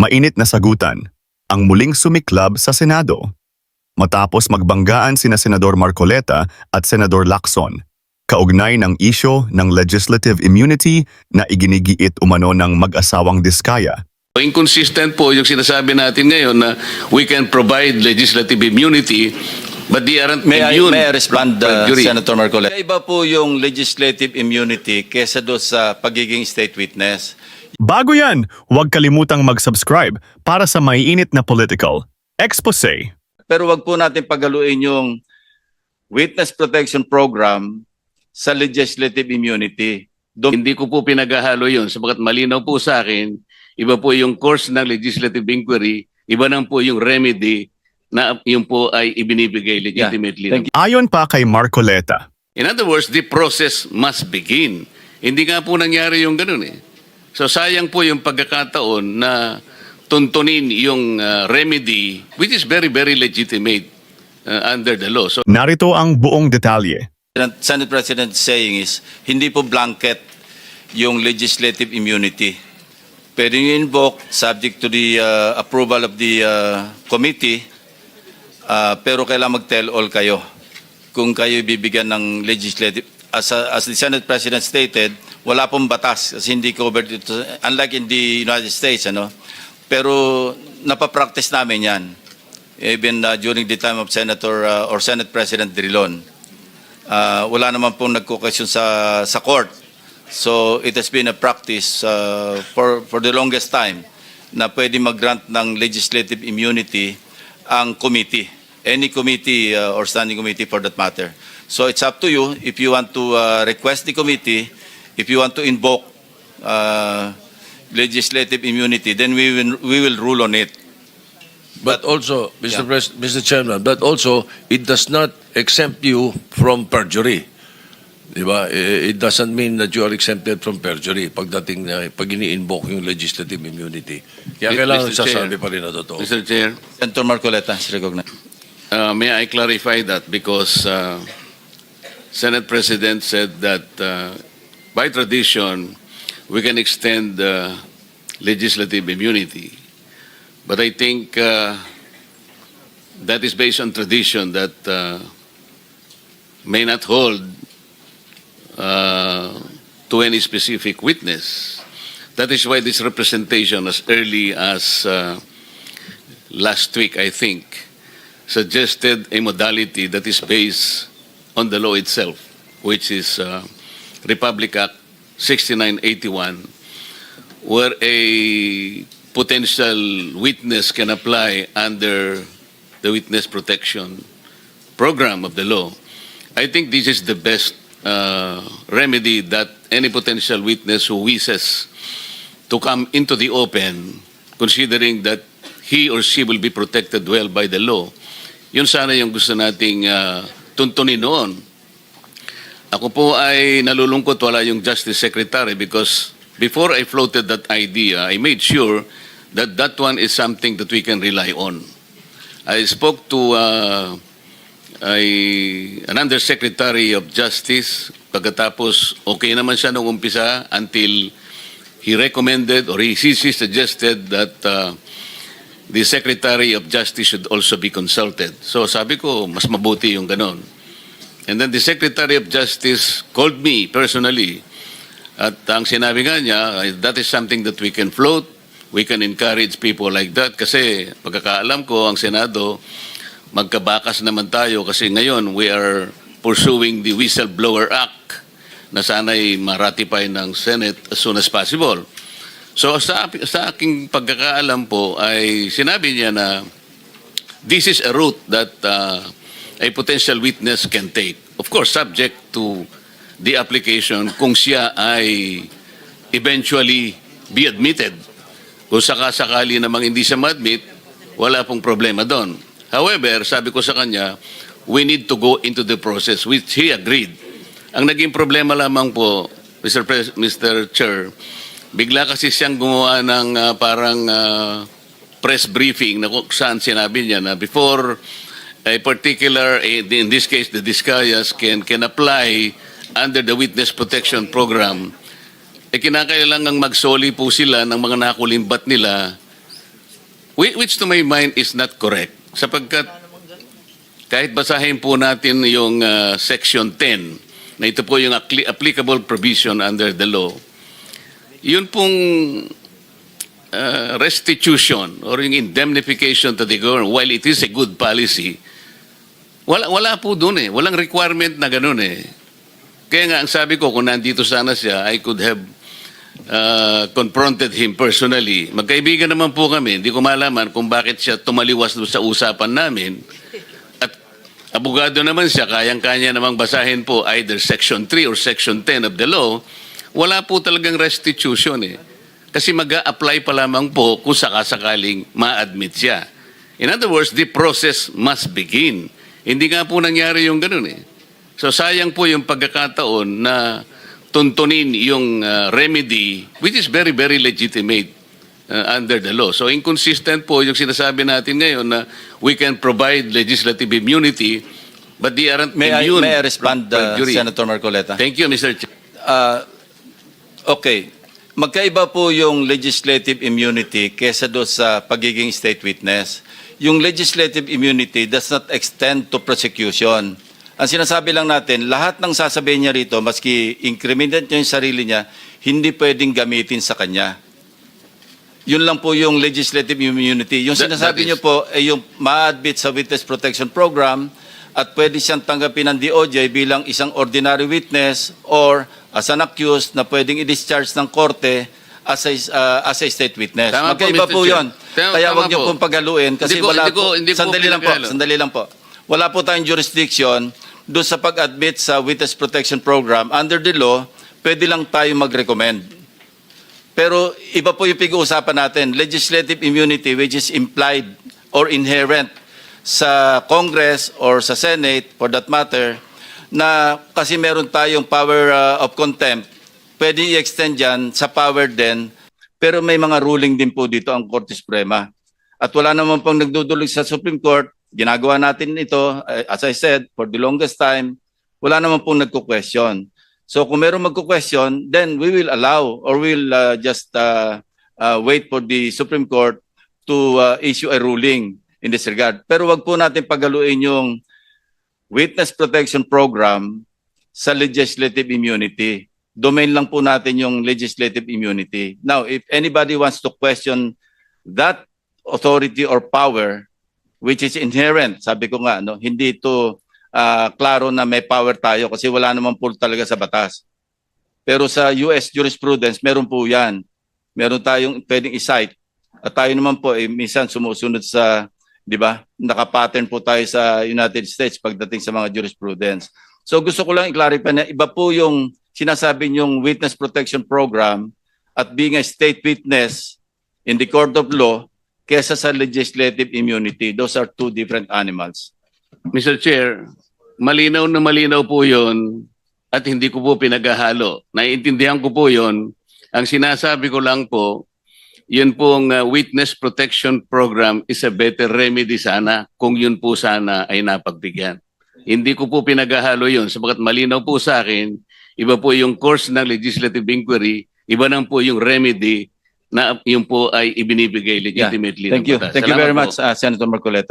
Mainit na sagutan, ang muling sumiklab sa Senado. Matapos magbanggaan sina Senador Marcoleta at Senador Lacson, kaugnay ng isyo ng legislative immunity na iginigiit umano ng mag-asawang diskaya. Inconsistent po yung sinasabi natin ngayon na we can provide legislative immunity but they aren't May I, immune may I respond, uh. Senator Marcoleta? Iba po yung legislative immunity kesa do sa pagiging state witness. Bago yan, huwag kalimutang mag-subscribe para sa maiinit na political expose. Pero wag po natin pagaluin yung witness protection program sa legislative immunity. Doon Hindi ko po pinaghahalo yun sapagat malinaw po sa akin, iba po yung course ng legislative inquiry, iba nang po yung remedy na yun po ay ibinibigay legitimately. Thank Ayon pa kay Marcoleta, In other words, the process must begin. Hindi nga po nangyari yung ganun eh. So sayang po yung pagkakataon na tuntunin yung uh, remedy which is very, very legitimate uh, under the law. So narito ang buong detalye. Senate President saying is, hindi po blanket yung legislative immunity. Pwede nyo invoke subject to the uh, approval of the uh, committee, uh, pero kailangan mag-tell all kayo kung kayo bibigyan ng legislative. As, a- as the Senate President stated, wala pong batas kasi hindi covered ito. Unlike in the United States, ano? Pero napapractice namin yan. Even uh, during the time of Senator uh, or Senate President Drilon. Uh, wala naman pong nagko-question sa sa court. So it has been a practice uh, for for the longest time na pwede mag-grant ng legislative immunity ang committee, any committee uh, or standing committee for that matter. So it's up to you if you want to uh, request the committee, if you want to invoke uh, legislative immunity, then we will, we will rule on it. But also, Mr. Yeah. Pres- Mr. Chairman, but also, it does not exempt you from perjury. Di ba? Eh, It doesn't mean that you are exempted from perjury pagdating na pag ini-invoke yung legislative immunity. Kaya Mr. kailangan Chair. sasabi pa rin na totoo. Mr. Chair, Senator Marcoleta is recognized. uh, may I clarify that because uh, Senate President said that uh, by tradition, we can extend uh, legislative immunity. But I think uh, that is based on tradition that uh, may not hold uh, to any specific witness. That is why this representation, as early as uh, last week, I think, suggested a modality that is based on the law itself, which is uh, Republic Act 6981, where a potential witness can apply under the witness protection program of the law. I think this is the best uh, remedy that any potential witness who wishes to come into the open, considering that he or she will be protected well by the law. Yun sana yung gusto nating uh, tuntunin noon. Ako po ay nalulungkot wala yung Justice Secretary because before I floated that idea, I made sure that that one is something that we can rely on. I spoke to uh, a, an Undersecretary of Justice pagkatapos okay naman siya nung umpisa until he recommended or he, he suggested that uh, the Secretary of Justice should also be consulted. So sabi ko, mas mabuti yung ganon. And then the Secretary of Justice called me personally. At ang sinabi nga niya, that is something that we can float, we can encourage people like that. Kasi pagkakaalam ko ang Senado, magkabakas naman tayo kasi ngayon we are pursuing the Whistleblower Act na sana'y maratify ng Senate as soon as possible. So sa, sa aking pagkakaalam po ay sinabi niya na this is a route that uh, a potential witness can take. Of course, subject to the application kung siya ay eventually be admitted. Kung sakasakali namang hindi siya ma-admit, wala pong problema doon. However, sabi ko sa kanya, we need to go into the process, which he agreed. Ang naging problema lamang po, Mr. Pres- Mr. Chair, bigla kasi siyang gumawa ng ah, parang ah, press briefing na kung saan sinabi niya na before a particular, eh, in this case, the Discayas can, can apply under the Witness Protection Program, eh kinakailangang magsoli po sila ng mga nakulimbat nila Whi- Which to my mind is not correct. Sapagkat kahit basahin po natin yung uh, Section 10, na ito po yung appli- applicable provision under the law, yun pong uh, restitution or yung indemnification to the government, while it is a good policy, wala, wala po doon eh. Walang requirement na ganun eh. Kaya nga, ang sabi ko, kung nandito sana siya, I could have uh, confronted him personally. Magkaibigan naman po kami. Hindi ko malaman kung bakit siya tumaliwas doon sa usapan namin. At abogado naman siya, kayang-kanya namang basahin po either Section 3 or Section 10 of the law. Wala po talagang restitution eh. Kasi mag apply pa lamang po kung sakasakaling ma-admit siya. In other words, the process must begin. Hindi nga po nangyari yung ganun eh. So sayang po yung pagkakataon na tuntunin yung uh, remedy which is very, very legitimate uh, under the law. So inconsistent po yung sinasabi natin ngayon na we can provide legislative immunity but they aren't May I, immune may I respond, uh. Senator Marcoleta? Thank you, Mr. Chair. Uh, okay. Magkaiba po yung legislative immunity kesa do sa pagiging state witness. Yung legislative immunity does not extend to prosecution. Ang sinasabi lang natin, lahat ng sasabihin niya rito, maski incriminate niya yung sarili niya, hindi pwedeng gamitin sa kanya. Yun lang po yung legislative immunity. Yung That- sinasabi that niyo po ay yung ma-admit sa Witness Protection Program at pwede siyang tanggapin ng DOJ bilang isang ordinary witness or as an accused na pwedeng i-discharge ng korte as a, uh, as a state witness. Tama po, Magkaiba po Chair. yun. Tama- Kaya tama wag niyo po. pong pagaluin kasi Hindi ko- wala hindi ko- po, hindi ko sandali lang po, sandali lang po. Wala po tayong jurisdiction doon sa pag-admit sa Witness Protection Program. Under the law, pwede lang tayo mag-recommend. Pero iba po yung pag-uusapan natin, legislative immunity which is implied or inherent sa Congress or sa Senate for that matter na kasi meron tayong power uh, of contempt, pwede i-extend yan sa power din pero may mga ruling din po dito ang Korte Suprema. At wala naman pong nagdudulog sa Supreme Court, ginagawa natin ito, uh, as I said, for the longest time, wala naman pong nagko-question. So kung meron magko-question, then we will allow or we'll uh, just uh, uh, wait for the Supreme Court to uh, issue a ruling in this regard. Pero wag po natin pagaluin yung witness protection program sa legislative immunity. Domain lang po natin yung legislative immunity. Now, if anybody wants to question that authority or power which is inherent, sabi ko nga, no, hindi ito ah, klaro na may power tayo kasi wala naman po talaga sa batas. Pero sa US jurisprudence, meron po yan. Meron tayong pwedeng i-cite. At tayo naman po, eh, minsan sumusunod sa, di ba, nakapattern po tayo sa United States pagdating sa mga jurisprudence. So gusto ko lang i-clarify na iba po yung sinasabi niyong witness protection program at being a state witness in the court of law kesa sa legislative immunity. Those are two different animals. Mr. Chair, malinaw na malinaw po yon at hindi ko po pinaghahalo. Naiintindihan ko po yon. Ang sinasabi ko lang po, yun pong uh, witness protection program is a better remedy sana kung yun po sana ay napagbigyan. Hindi ko po pinaghahalo yun sabagat malinaw po sa akin, iba po yung course ng legislative inquiry, iba nang po yung remedy na yun po ay ibinibigay legitimately Thank ng you. Thank you Salamat very po. much, uh, Senator Marcoleta.